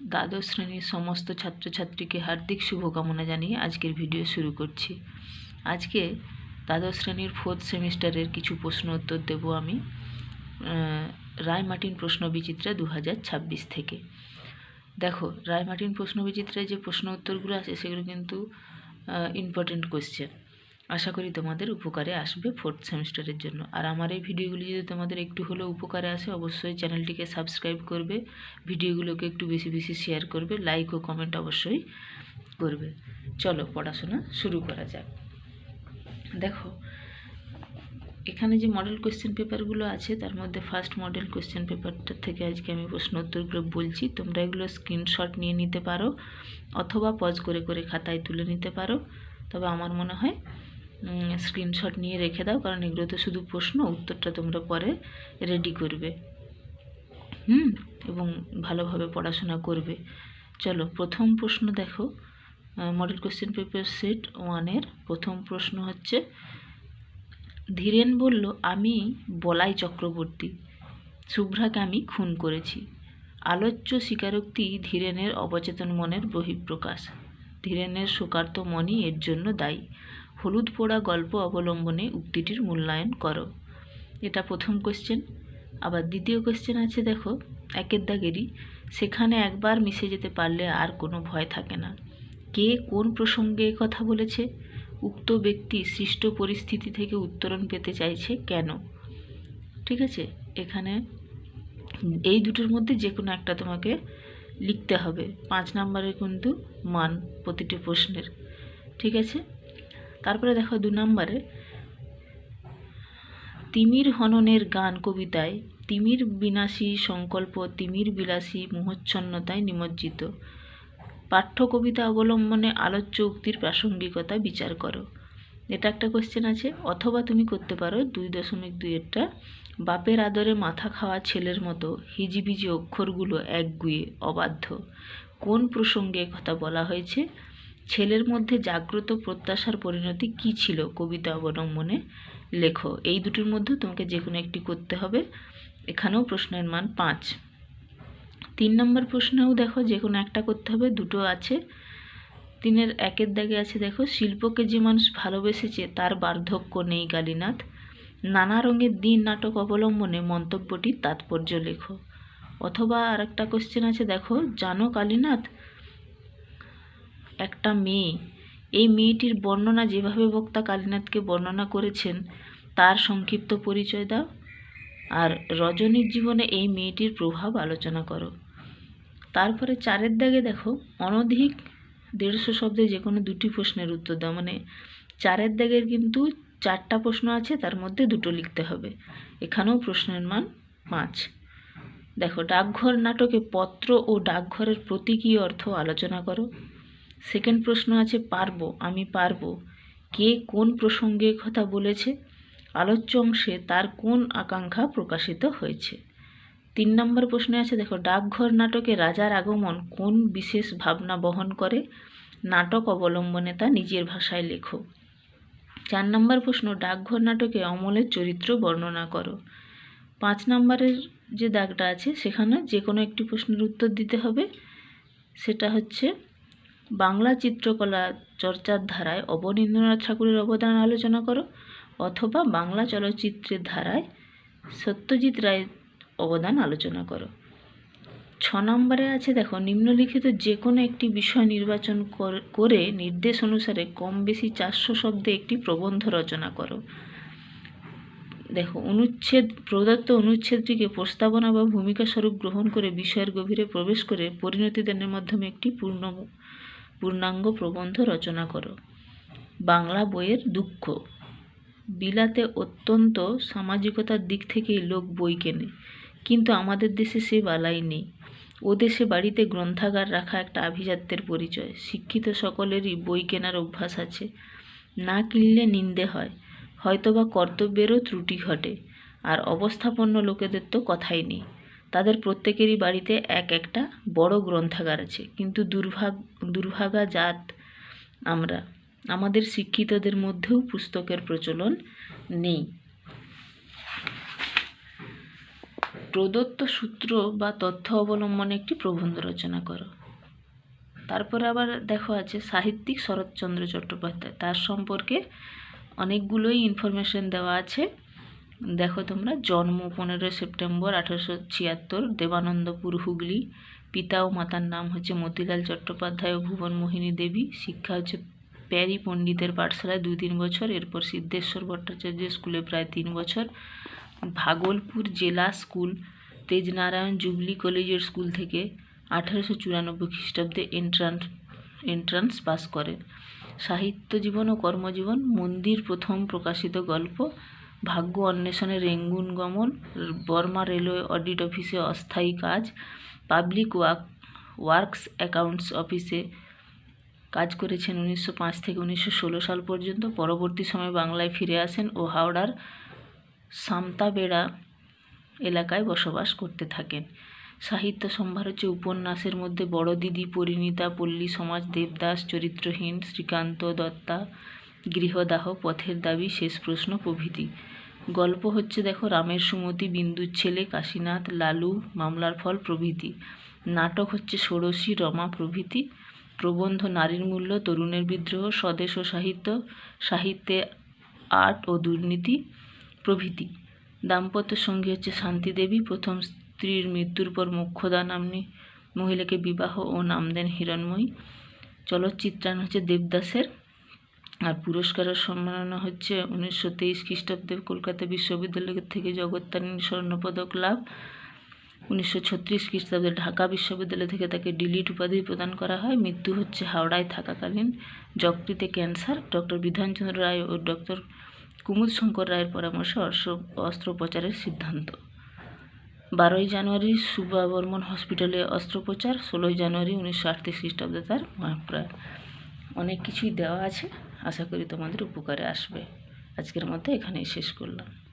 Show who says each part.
Speaker 1: দ্বাদশ শ্রেণির সমস্ত ছাত্রছাত্রীকে হার্দিক শুভকামনা জানিয়ে আজকের ভিডিও শুরু করছি। আজকে দ্বাদশ শ্রেণির ফোর্থ সেমিস্টারের কিছু প্রশ্ন উত্তর দেব আমি রায় মার্টিন প্রশ্ন বিচিত্রা দু হাজার ছাব্বিশ থেকে। দেখো রায় মার্টিন প্রশ্ন বিচিত্রায় যে প্রশ্ন উত্তরগুলো আছে সেগুলো কিন্তু ইম্পর্টেন্ট কোয়েশ্চেন আশা করি তোমাদের উপকারে আসবে ফোর্থ সেমিস্টারের জন্য। আর আমার এই ভিডিওগুলি যদি তোমাদের একটু হলেও উপকারে আসে, অবশ্যই চ্যানেলটিকে সাবস্ক্রাইব করবে, ভিডিওগুলোকে একটু বেশি বেশি শেয়ার করবে লাইক ও কমেন্ট অবশ্যই করবে। চলো পড়াশোনা শুরু করা যাক। দেখো, এখানে যে মডেল কোয়েশ্চেন পেপারগুলো আছে, তার মধ্যে ফার্স্ট মডেল কোয়েশ্চেন পেপারটা থেকে আজকে আমি প্রশ্ন উত্তরগুলো বলছি। তোমরা এগুলো স্ক্রিনশট নিয়ে নিতে পারো, অথবা পজ করে করে খাতায় তুলে নিতে পারো। তবে আমার মনে হয় স্ক্রিনশট নিয়ে রেখে দাও, কারণ এগুলো তো শুধু প্রশ্ন, উত্তরটা তোমরা পরে রেডি করবে। হুম? এবং ভালোভাবে পড়াশোনা করবে। চলো, প্রথম প্রশ্ন দেখো। মডেল কোশ্চেন পেপার সেট ওয়ানের প্রথম প্রশ্ন হচ্ছে, ধীরেন বলল, আমি বলাই চক্রবর্তী। শুভ্রাকে আমি খুন করেছি। আলোচ্য স্বীকারোক্তি ধীরেনের অবচেতন মনের বহিঃপ্রকাশ। ধীরেনের শোকার্ত মনই এর জন্য দায়ী। হলুদ পোড়া গল্প অবলম্বনে উক্তিটির মূল্যায়ন করো। এটা প্রথম কোশ্চেন আবার দ্বিতীয় কোশ্চেন আছে দেখো, একের দাগেরই। সেখানে একবার মিশে যেতে পারলে আর কোনো ভয় থাকে না। কে কোন প্রসঙ্গে কথা বলেছে? উক্ত ব্যক্তি সৃষ্ট পরিস্থিতি থেকে উত্তরণ পেতে চাইছে কেন? ঠিক আছে? এখানে এই দুটোর মধ্যে যে কোনো একটা তোমাকে লিখতে হবে। পাঁচ নাম্বারের কিন্তু মান প্রতিটি প্রশ্নের। ঠিক আছে? তারপরে দেখো দু নম্বরে, তিমির হননের গান কবিতায় তিমির বিনাশী সংকল্প, তিমির বিলাসী মোহচ্ছন্নতায় নিমজ্জিত। পাঠ্য কবিতা অবলম্বনে আলোচ্য উক্তির প্রাসঙ্গিকতা বিচার করো। এটা একটা কোশ্চেন আছে, অথবা তুমি করতে পারো দুই দশমিক দুইয়েরটা বাপের আদরে মাথা খাওয়া ছেলের মতো হিজিবিজি অক্ষরগুলো একগুয়ে অবাধ্য। কোন প্রসঙ্গে কথা বলা হয়েছে? ছেলের মধ্যে জাগ্রত প্রত্যাশার পরিণতি কি ছিল কবিতা অবলম্বনে লেখো, এই দুটোর মধ্যে তোমাকে যে কোনো একটি করতে হবে। এখানেও প্রশ্নের মান পাঁচ। তিন নম্বর প্রশ্নেও দেখো যে কোনো একটা করতে হবে, দুটো আছে। তিনের একের দাগে আছে দেখো, শিল্পকে যে মানুষ ভালোবেসেছে তার বার্ধক্য নেই কালীনাথ। নানা রঙের দিন নাটক অবলম্বনে মন্তব্যটির তাৎপর্য লেখো। অথবা আর একটা কোশ্চেন আছে দেখো, জানো কালীনাথ? একটা মেয়ে। এই মেয়েটির বর্ণনা যেভাবে বক্তা কালীনাথকে বর্ণনা করেছেন, তার সংক্ষিপ্ত পরিচয় দাও। আর রজনীর জীবনে এই মেয়েটির প্রভাব আলোচনা করো। তারপরে চারের দাগে দেখো, অনধিক দেড়শো শব্দে যে কোনো দুটি প্রশ্নের উত্তর দাও। মানে চারের দাগের কিন্তু চারটা প্রশ্ন আছে, তার মধ্যে দুটো লিখতে হবে। এখানেও প্রশ্নের মান পাঁচ। দেখো, ডাকঘর নাটকে পত্র ও ডাকঘরের প্রতীকী অর্থ আলোচনা করো। সেকেন্ড প্রশ্ন আছে, পারব, আমি পারব। কে কোন প্রসঙ্গে কথা বলেছে? আলোচ্য অংশে তার কোন আকাঙ্ক্ষা প্রকাশিত হয়েছে? তিন নম্বর প্রশ্নে আছে, দেখো, ডাকঘর নাটকে রাজার আগমন কোন বিশেষ ভাবনা বহন করে? নাটক অবলম্বনে তা নিজের ভাষায় লেখো। চার নম্বর প্রশ্ন, ডাকঘর নাটকে অমলের চরিত্র বর্ণনা করো। পাঁচ নম্বরের যে দাগটা আছে, সেখানে যে কোনো একটি প্রশ্নের উত্তর দিতে হবে। সেটা হচ্ছে বাংলা চিত্রকলা চর্চার ধারায় অবনীন্দ্রনাথ ঠাকুরের অবদান আলোচনা করো অথবা বাংলা চলচ্চিত্রের ধারায় সত্যজিৎ রায়ের অবদান আলোচনা করো। ছ নম্বরে আছে দেখো, নিম্নলিখিত যে কোনো একটি বিষয় নির্বাচন কর- নির্দেশ অনুসারে কম বেশি চারশো শব্দে একটি প্রবন্ধ রচনা করো। দেখো, অনুচ্ছেদ, প্রদত্ত অনুচ্ছেদটিকে প্রস্তাবনা বা ভূমিকা স্বরূপ গ্রহণ করে বিষয়ের গভীরে প্রবেশ করে পরিণতি দানের মাধ্যমে একটি পূর্ণ পূর্ণাঙ্গ প্রবন্ধ রচনা করো। বাংলা বইয়ের দুঃখ। বিলাতে অত্যন্ত সামাজিকতার দিক থেকেই লোক বই কেনে, কিন্তু আমাদের দেশে সে বালাই নেই। ও দেশে বাড়িতে গ্রন্থাগার রাখা একটা আভিজাত্যের পরিচয়। শিক্ষিত সকলেরই বই কেনার অভ্যাস আছে। না কিনলে নিন্দে হয়, হয়তোবা কর্তব্যেরও ত্রুটি ঘটে। আর অবস্থাপন্ন লোকেদের তো কথাই নেই। তাদের প্রত্যেকেরই বাড়িতে এক একটা বড় গ্রন্থাগার আছে। কিন্তু দুর্ভাগ, দুর্ভাগা জাত আমরা, আমাদের শিক্ষিতদের মধ্যেও পুস্তকের প্রচলন নেই। প্রদত্ত সূত্র বা তথ্য অবলম্বনে একটি প্রবন্ধ রচনা করো। তারপরে আবার দেখো আছে সাহিত্যিক শরৎচন্দ্র চট্টোপাধ্যায়। তার সম্পর্কে অনেকগুলোই ইনফরমেশন দেওয়া আছে। দেখো তোমরা, জন্ম পনেরোই সেপ্টেম্বর আঠারোশো ছিয়াত্তর, দেবানন্দপুর হুগলি। পিতা ও মাতার নাম হচ্ছে মতিলাল চট্টোপাধ্যায় ও ভুবন মোহিনী দেবী। শিক্ষা হচ্ছে প্যারি পণ্ডিতের পাঠশালায় দুই তিন বছর, এরপর সিদ্ধেশ্বর ভট্টাচার্য স্কুলে প্রায় তিন বছর। ভাগলপুর জেলা স্কুল, তেজনারায়ণ জুবলি কলেজের স্কুল থেকে আঠারোশো চুরানব্বই খ্রিস্টাব্দে এন্ট্রান্স এন্ট্রান্স পাস করেন সাহিত্য জীবন ও কর্মজীবন, মন্দির প্রথম প্রকাশিত গল্প। ভাগ্য অন্বেষণে রেঙ্গুন গমন বর্মা রেলওয়ে অডিট অফিসে অস্থায়ী কাজ, পাবলিক ওয়ার্ক ওয়ার্কস অ্যাকাউন্টস অফিসে কাজ করেছেন উনিশশো পাঁচ থেকে উনিশশো ষোলো সাল পর্যন্ত। পরবর্তী সময়ে বাংলায় ফিরে আসেন ও হাওড়ার সামতাবেড়া এলাকায় বসবাস করতে থাকেন। সাহিত্য সম্ভার হচ্ছে উপন্যাসের মধ্যে বড় দিদি পরিণীতা পল্লী, সমাজ দেবদাস, চরিত্রহীন, শ্রীকান্ত দত্তা গৃহদাহ পথের দাবি, শেষ প্রশ্ন, প্রভৃতি। গল্প হচ্ছে, দেখো, রামের সুমতি, বিন্দুর ছেলে, কাশীনাথ, লালু, মামলার ফল, প্রভৃতি। নাটক হচ্ছে, ষোড়শী, রমা, প্রভৃতি। প্রবন্ধ, নারীর মূল্য, তরুণের বিদ্রোহ, স্বদেশ ও সাহিত্য, সাহিত্যে আর্ট ও দুর্নীতি, প্রভৃতি। দাম্পত্য সঙ্গী হচ্ছে শান্তিদেবী প্রথম স্ত্রীর মৃত্যুর পর মোক্ষদা নাম্নী, মহিলাকে বিবাহ ও নাম দেন হিরণময়ী। চলচ্চিত্রায়ন হচ্ছে দেবদাসের। আর পুরস্কারের সম্মাননা হচ্ছে উনিশশো তেইশ খ্রিস্টাব্দে কলকাতা বিশ্ববিদ্যালয় থেকে জগত্তারিণী স্বর্ণপদক লাভ। উনিশশো ছত্রিশ খ্রিস্টাব্দে ঢাকা বিশ্ববিদ্যালয় থেকে তাকে ডিলিট উপাধি প্রদান করা হয়। মৃত্যু হচ্ছে হাওড়ায় থাকাকালীন। যকৃতে ক্যান্সার। ডক্টর বিধানচন্দ্র রায় ও ডক্টর কুমুদ শঙ্কর রায়ের পরামর্শে অস্ত্র, অস্ত্রোপচারের সিদ্ধান্ত। বারোই জানুয়ারি সুবা বর্মন হসপিটালে অস্ত্রোপচার। ষোলোই জানুয়ারি উনিশশো আটত্রিশ খ্রিস্টাব্দে তার মহাপ্রায় অনেক কিছুই দেওয়া আছে। আশা করি তোমাদের উপকারে আসবে। আজকের মতো এখানেই শেষ করলাম।